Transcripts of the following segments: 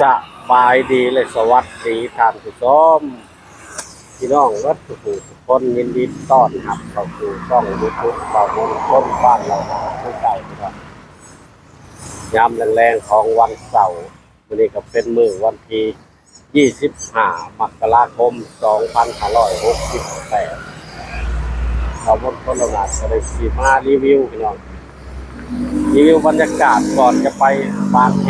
สบายดีเลยสวัสดีท่านผู้ชมพี่น้องวัดทุกทุกคนยินดีต้อนรับเข้าสู่ช่องยูทูบเป่ามงคลบ้านเราผู้ใจนะครับยามแรงๆของวันเสาร์วันนี้ก็เป็นมือวันที่ 25 มกราคม 2568เราบนต้นระนาดก็เลยสีมารีวิวพี่น้องรีวิวบรรยากาศก่อนจะไปบางแค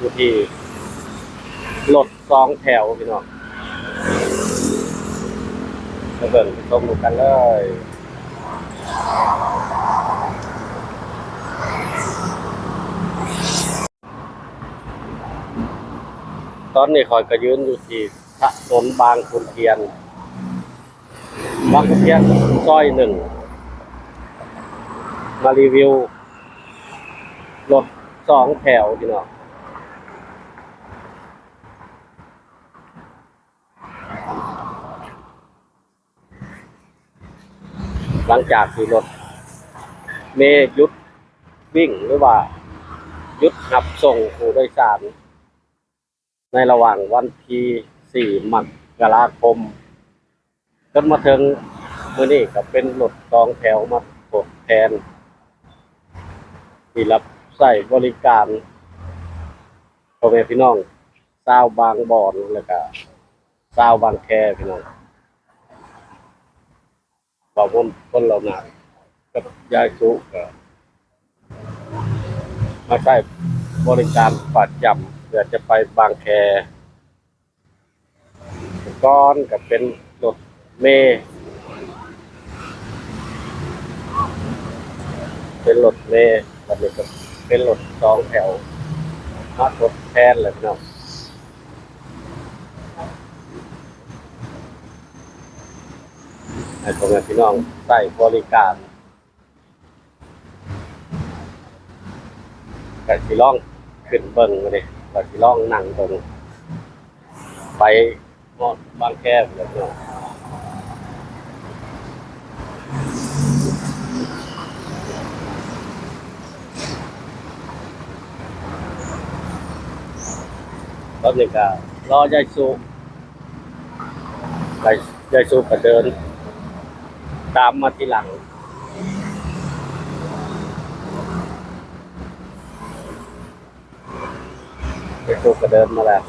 อยู่ที่รถสองแถวพี่น้องมาเบิ่งชมดูกันเลยตอนนี้คอยกระยืนอยู่ที่ถนนบางขุนเทียน บางขุนเทียนซอยหนึ่ง มารีวิว รถสองแถวพี่น้อง หลังจากที่รถเมย์ยุดวิ่งหรือว่ายุดหับส่งผู้โดยสาร ในระหว่างวันที่สี่มกราคม จนมาถึงมื่อนี้ก็เป็นรถสองแถวมาทดแทน ที่รับใส่บริการพ่อแม่พี่น้องชาวบางบอนแล้วก็ชาวบางแคพี่น้อง บ่าวนคนเหล่านั้นกับยายสุก็มาใช้บริการประจำเพื่อจะไปบางแคก้อนก็เป็นรถเมล์เป็นรถเมล์แบบนี้ก็เป็นรถสองแถวมาทดแทนเลยพี่น้อง ให้พ่อแม่พี่น้องใส่บริการกัสิล่องขึ้นเบิ่งมาเลยกัสิล่องนั่งเบิ่งไปหมดบางแคบเลยพี่น้องตอนนี้ก็รอยายสูยายสูก็เดิน ตามมาทีหลังยายสูก็เดินมาแล้ว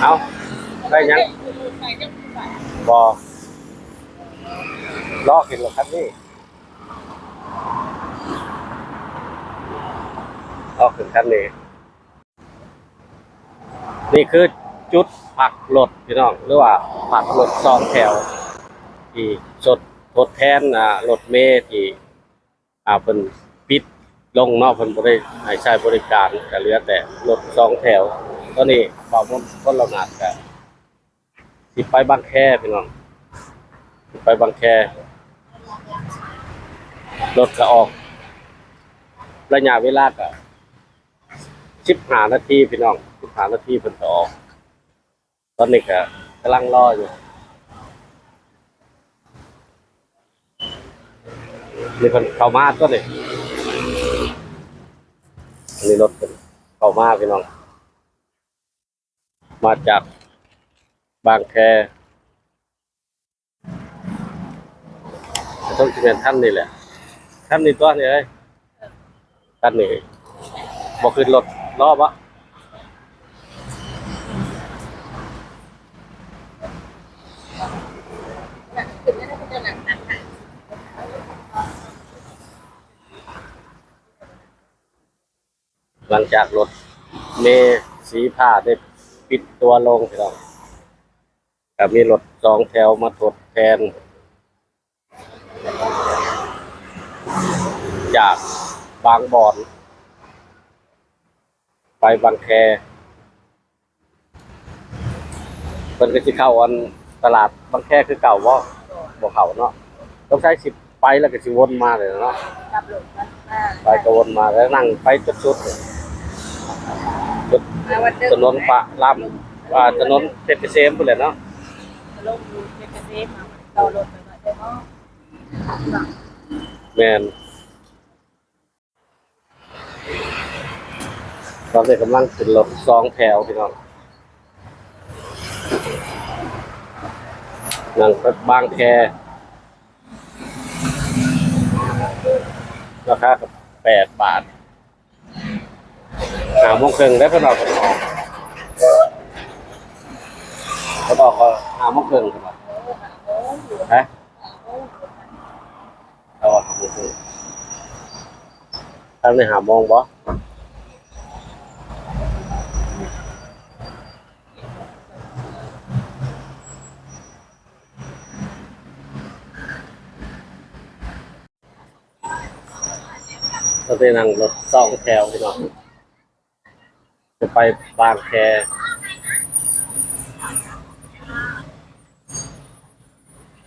เอาได้ยังบอลอกเห็นหรอครับนี่ลอ กถึงคันนี้ นี่คือจุดผักรถพี่น้องหรือว่าผักรถสองแถว ที่สดทดแทนอ่ารถเมล์ที่อ่าเพิ่นปิดลงเนาะเพิ่นบ่ได้ให้ใช้บริการก็เหลือแต่รถสองแถวตอนนี้บ่าวมนคนเราหนาดก็สิไปบางแคพี่น้องสิไปบางแครถก็ออก ระยะเวลาก็ สิบหานาทีพี่น้องสิบหานาทีเพิ่นจะอตอนนี้ก็กำลังรออยู่นี่เพิ่นเข้ามาตัวนี้นนี้รถเพิ่นเข้ามาพี่น้อง มาจากบางแคต้องเป็นท่านนี่แหละท่านนี่ตัวนี่เลยท่านนี่บอกขึ้นรถ รอบะหลังจากรถเมสีผ้าได้ปิดตัวลงพี่น้องก็มีรถสองแถวมาทดแทน จากบางบอน ไปบางแคเพิ่นก็สิเข้าอันตลาดบางแคคือเก่าบ่บ่เข้าเนาะต้องใช้สิไปแล้วก็สิวนมาเลยเนาะกับหลงกันมากไปก็วนมาแล้วนั่งไปจุดสุดจุดมาวันเดิมถนนปะลเอว่าถนนเพชรเกษมพุ่นแหละเนาะลงอยู่เป็นเกษตรมาเราลดไปหน่อยได้เนาะแม่น ตอนนี้กำลังขึ้นรถสองแถวพี่น้องนั่งรถบางแคราคากับแปดบาทหาโมงครึ่งได้เพิ่นเอากันออกเขาบอกว่าหาโมงครึ่งใช่ไหมฮะเอาว่าหาโมงครึ่งทำในหาโมงบ่ ไปนั่งรถสองแถวพี่น้องจะไปบางแค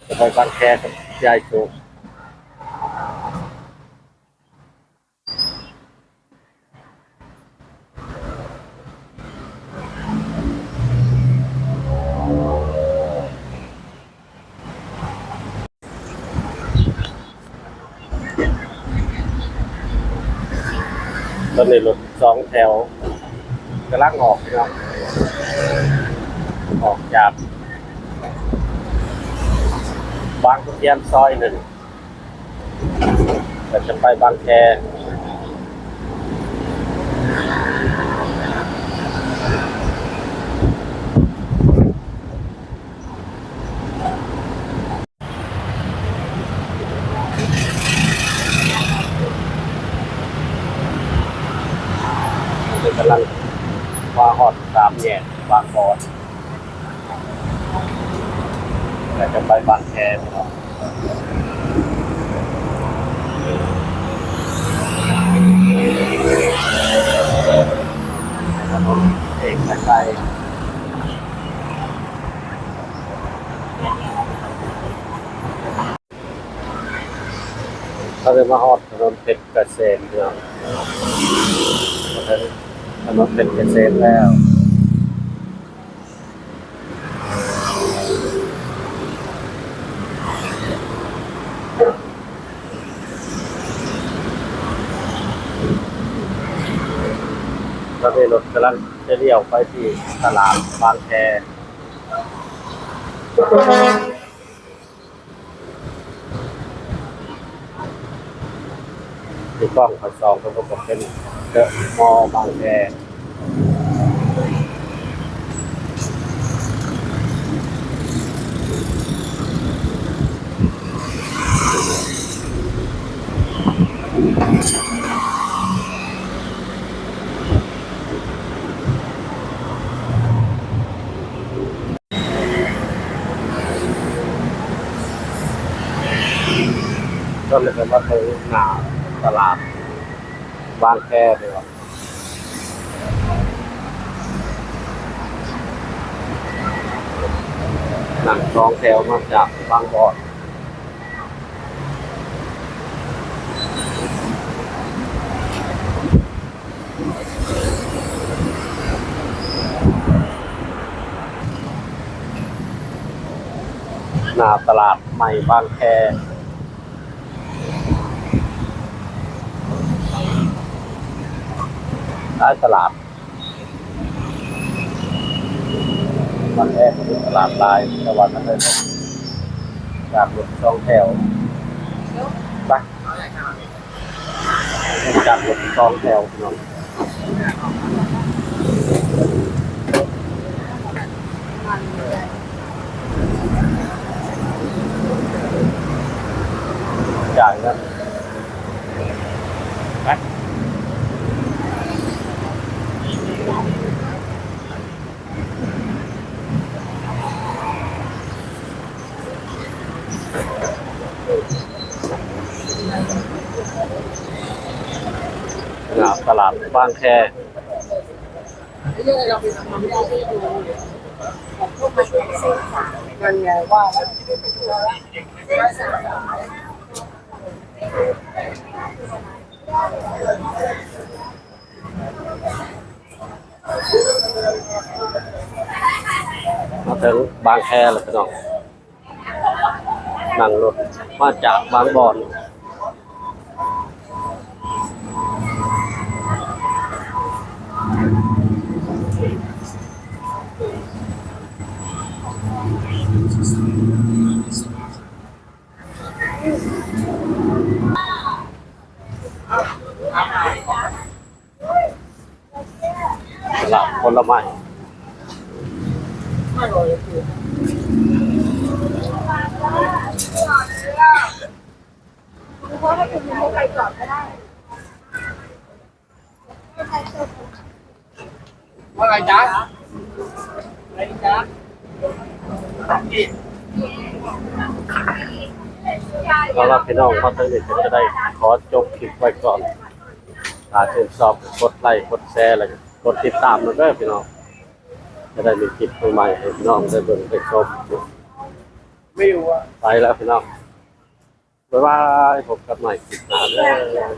จะไปบางแคกับยายโชค ตอนนี้รถสองแถวกำลังออกนะครับออกจากบางขุนเทียนซอยหนึ่งแต่จะไปบางแคเดี๋ยวกำลังมาหอดสามแยกบางบอน แต่จะไปบางแคนะครับถนนเอกชัยเขาเลยมาฮอดถนนเพชรเกษมเนาะถนนเพชรเกษมแล้ว รถกำลังจะเลี้ยวไปที่ตลาดบางแคที่กล้องขัดซองก็ประกอกเป็นเดอะมอบางแค ก็เลยเป็นาเขาหนาตลาดบางแคเลยว่ะหนังสองแถวมาจากบางบอนหน้าตลาดใหม่บางแค ท้ายตลาดวันแรกเป็นตลาดลายตะวันนั้นเลยจากรถช่องแถวไปจากรถช่องแถวพี่น้องจ่ายนะไป หน้า ตลาดบางแคกันไงว่าถึงบางแคแล้วพี่น้องนั่งรถมาจากบางบอนต ลาดผลไม้เพราะถ้าคุณมีใครจอดก็ได้ว่าไงจ๊ะไงจ๊ะเอาละพี่น้องมาตั้งนี้จะได้ขอจบคลิปไว้ก่อนถ้าชื่นชอบกดไลค์กดแชร์แล้วก็ กดติดตามมาด้วยพี่น้องจะได้มีคลิปใหม่ให้พี่น้องได้เบิ่งได้ชมไม่รู้อะไปแล้วพี่น้องบ๊ายบายพบกันใหม่คลิปหน้าเลย